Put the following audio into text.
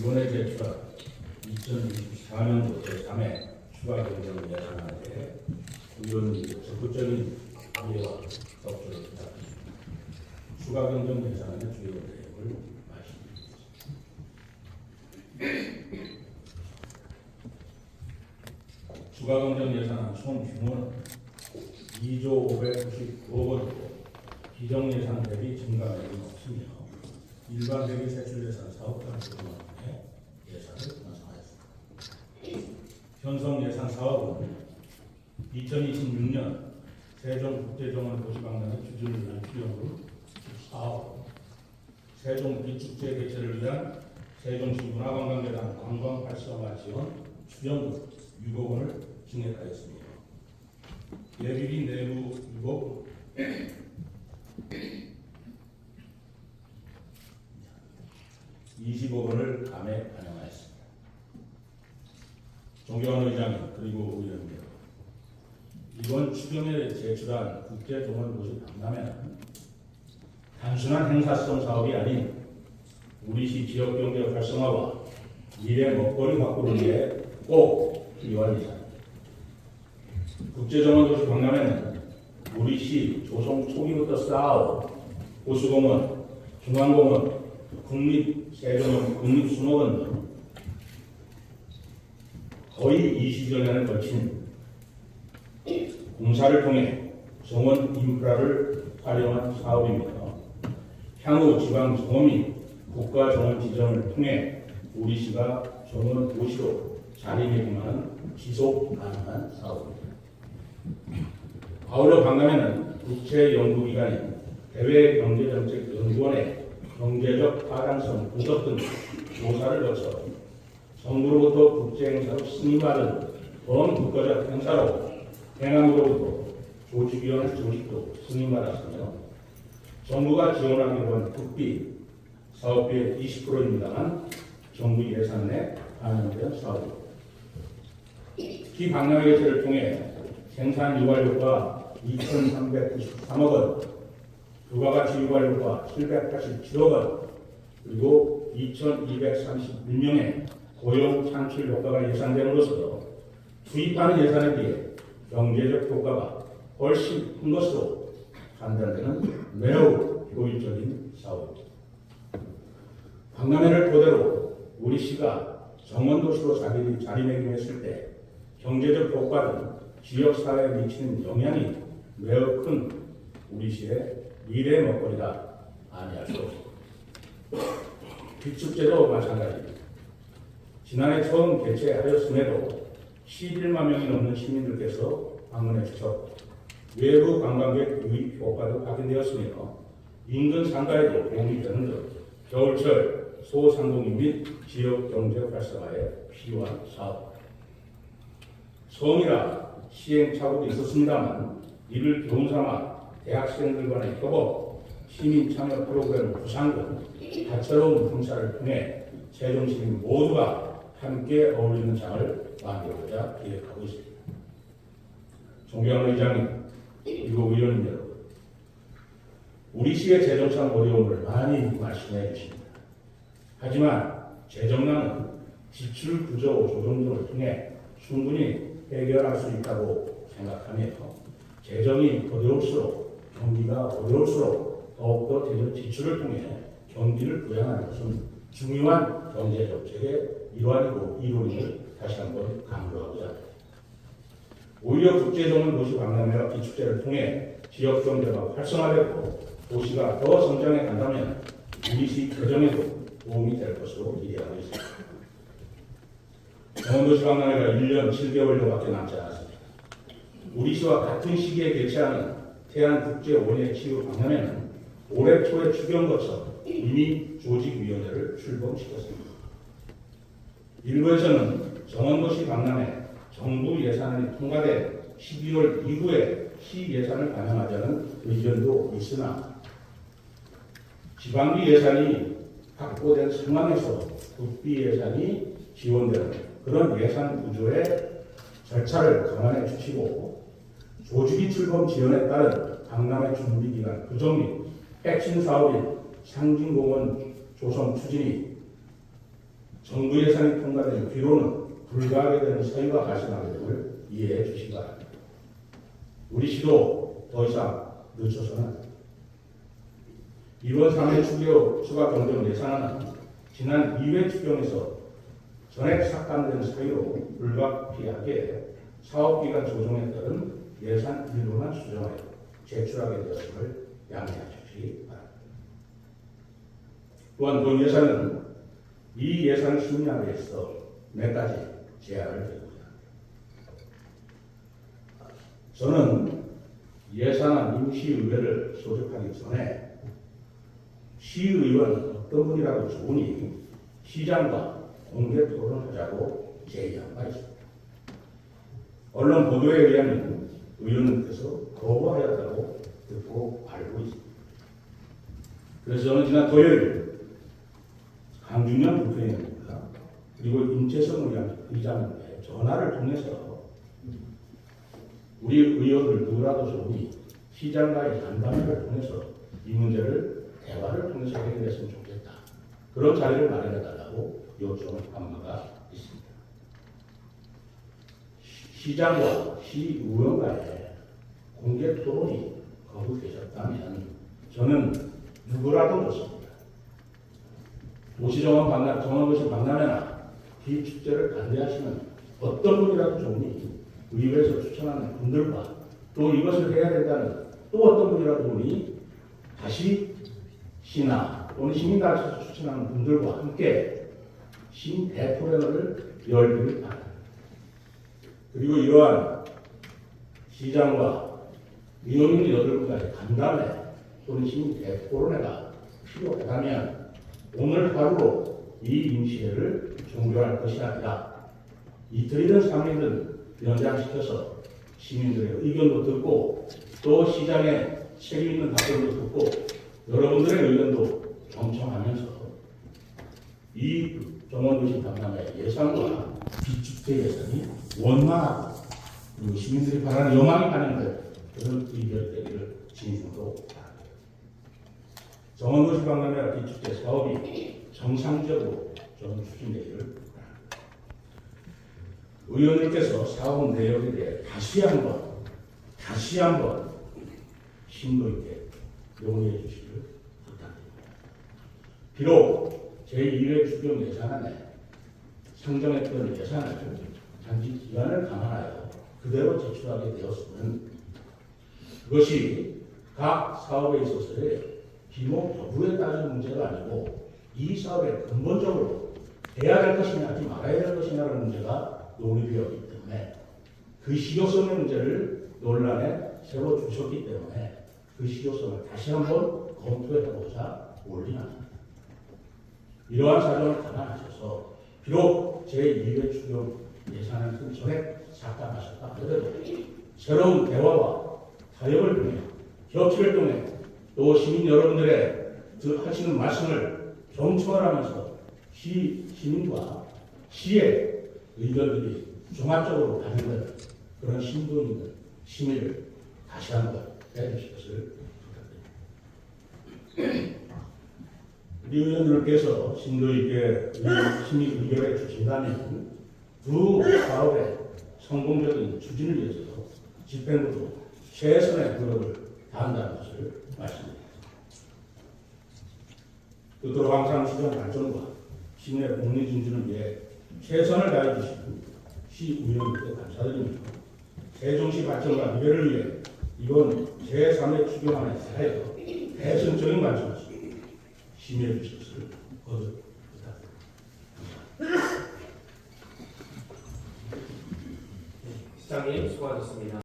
이번에 제출한 2024년도 제3회 추가 경정 예산안에 대해 의원님 적극적인 이해와 협조를 부탁드립니다. 추가 경정 예산안의 주요 내용을 말씀드리겠습니다. 추가 경정 예산안 총 규모는 2조 599억 원이고 기정 예산 대비 증가액은 없으며 일반 대비 세출 예산 사업 단계만 에 예산을 완성하였습니다. 현성 예산 사업은 2026년 세종 국제정원 도시박람회 추진을 위한 투자로 사업, 세종 비축제 개최를 위한 세종시 문화관광재단 관광 활성화 지원 추경 6억 원을 증액하였습니다. 예비비 내부 6억 25억 원을 감에 반영하였습니다. 존경하는 의장님 그리고 의원님 이번 추경에 제출한 국제종합도시 박람회는 단순한 행사성 사업이 아닌 우리시 지역 경제 활성화와 미래 먹거리 확보를 위해 꼭 필요한 예산입니다. 국제정원도시 박람회는 우리시 조성 초기부터 쌓아온 호수공원, 중앙공원, 국립세종원, 국립수목원 등 거의 20여년에 걸친 공사를 통해 정원 인프라를 활용한 사업입니다. 향후 지방 정원이 국가 정원 지정을 통해 우리시가 정원 도시로 자리매김하는 지속 가능한 사업입니다. 아울러 박람회는 국제 연구기관인 대외경제정책연구원의 경제적 타당성 분석 등 조사를 거쳐 정부로부터 국제행사로 승인받은 범국가적 행사로 행안부로부터 조직위원회 조직도 승인받았으며 정부가 지원하기로 한 국비 사업비의 20%입니다만 정부 예산에 반영된 사업입니다. 개최를 통해 생산 유발효과 2,393억 원, 부가가치 유발효과 787억 원, 그리고 2,231명의 고용 창출 효과가 예상됨으로써 투입하는 예산에 비해 경제적 효과가 훨씬 큰 것으로 판단되는 매우 효율적인 사업입니다. 박람회를 토대로 우리 시가 정원도시로 자리, 자리매김했을 때 경제적 효과는 지역사회에 미치는 영향이 매우 큰 우리 시의 미래 먹거리가 아니할 수 없습니다. 비축제도 마찬가지입니다. 지난해 처음 개최하였음에도 11만 명이 넘는 시민들께서 방문해 주셨고 외부 관광객 유입 효과도 확인되었으며 인근 상가에도 도움이 되는 등 겨울철 소상공인 및 지역 경제 활성화에 필요한 사업. 처음이라 시행착오도 있었습니다만 이를 교훈 삼아 대학생들 간의 협업, 시민 참여 프로그램 구상 등 다채로운 행사를 통해 세종 시민 모두가 함께 어울리는 장을 만들고자 기획하고 있습니다. 존경하는 의장님, 그리고 의원님 여러분, 우리 시의 재정상 어려움을 많이 말씀해 주십니다. 하지만 재정난은 지출 구조 조정 등을 통해 충분히 해결할 수 있다고 생각하며 재정이 어려울수록 경기가 어려울수록 더욱더 재정 지출을 통해 경기를 부양하는 것은 중요한 경제 정책의 일환이고 이론임을 다시 한번 강조하고자 합니다. 오히려 국제적인 도시 박람회와 비축제를 통해 지역 경제가 활성화되고 도시가 더 성장해 간다면 우리시 개정에도 도움이 될 것으로 기대하고 있습니다. 강원도시 박람회가 1년 7개월여밖에 남지 않았습니다. 우리시와 같은 시기에 개최하는 태안국제 원예 치유 박람회는 올해 초에 추경 거쳐 이미 조직위원회를 출범시켰습니다. 일부에서는 정원도시 박람회 정부 예산안이 통과된 12월 이후에 시 예산을 반영하자는 의견도 있으나 지방비 예산이 확보된 상황에서 국비 예산이 지원되는 그런 예산 구조의 절차를 감안해 주시고 조직이 출범 지원에 따른 박람회 준비 기간 구정 및 핵심 사업인 상징공원 조성 추진이 정부 예산이 통과된 뒤로는 불가하게 되는 사유가 발생하게 됨을 이해해 주시기 바랍니다. 우리 시도 더 이상 늦춰서는. 이번 3회 추경 추가 경정 예산안은 지난 2회 추경에서 전액 삭감된 사유로 불가피하게 사업기간 조정에 따른 예산 일부만 수정하여 제출하게 되었음을 양해해 주시기 바랍니다. 또한 본 예산은 이 예산 심의하에 위해서 몇 가지 제안을 드립니다. 저는 예산안 임시의회를 소집하기 전에 시의원 어떤 분이라도 좋으니 시장과 공개 토론하자고 제의한 바 있습니다. 언론 보도에 의하면 의원님께서 거부하였다고 듣고 알고 있습니다. 그래서 저는 지난 토요일 강준영 부회장입니다. 그리고 의장- 의장님께 전화를 통해서 우리 의원들 누구라도 좋으니 시장과의 간담회를 통해서 이 문제를 대화를 통해서 해결했으면 좋겠다. 그런 자리를 마련해달라고 요청을 한 바가 있습니다. 시- 시장과 시의원과의 공개 토론이 거부되셨다면 저는 누구라도 좋습니다. 도시정원 박람, 정원도시 박람회나 이 축제를 반대하시는 어떤 분이라도 좋으니 의회에서 추천하는 분들과 또 이것을 해야 된다는 또 어떤 분이라도 보니 다시 시나 또는 시민단체에서 추천하는 분들과 함께 대토론을 열기를 바랍니다. 그리고 이러한 시장과 위원님 여덟 분과의 간담회 또는 시민 대토론회가 필요하다면 오늘 하루로 이 임시회를 종료할 것이 아니라 이틀이든 삼일이든 연장시켜서 시민들의 의견도 듣고 또 시장에 책임 있는 답변도 듣고 여러분들의 의견도 경청하면서 이 정원도시 박람회 예산과 비축제 예산이 원만하고 그리고 시민들이 바라는 여망이 반영될 그런 의결되기를 진심으로 바랍니다. 정원도시 박람회와 비축제 사업이 정상적으로 저는 추진되기를 바랍니다. 의원님께서 사업 내역에 대해 다시 한번 다시 한번 심도 있게 용의해 주시기를 부탁드립니다. 비록 제1회 추경 예산안에 상정했던 예산을 단지 기간을 감안하여 그대로 제출하게 되었으면 그것이 각 사업에 있어서의 비록 여부에 따른 문제가 아니고 이 사업에 근본적으로 해야 될 것이냐 하지 말아야 될 것이냐라는 문제가 논의되어 있기 때문에 그 실효성의 문제를 논란에 새로 주셨기 때문에 그 실효성을 다시 한번 검토해보자 올리합니다. 이러한 사정을 감안하셔서 비록 제2회 추경 예산을 전에 삭감하셨다 하더라도 새로운 대화와 타협을 통해 협치를 통해 또 시민 여러분들의 그 하시는 말씀을 경청을 하면서 시, 시민과 시의 의견들이 종합적으로 반영되는 그런 있는 심의를 다시 한번 해주실 것을 부탁드립니다. 우리 의원들께서 심도 있게 이 심의 의견을 주신다면 두 사업의 성공적인 추진을 위해서 집행부도 최선의 노력을 다한다는 것을 말씀드립니다. 끝으로 항상 시장 발전과 시민의 공리 진주를 위해 최선을 다해 주시는 시의원님께 감사드립니다. 세종시 발전과 미래를 위해 이번 제3회 추경안에 대하여 관점에서 심의해 주실 것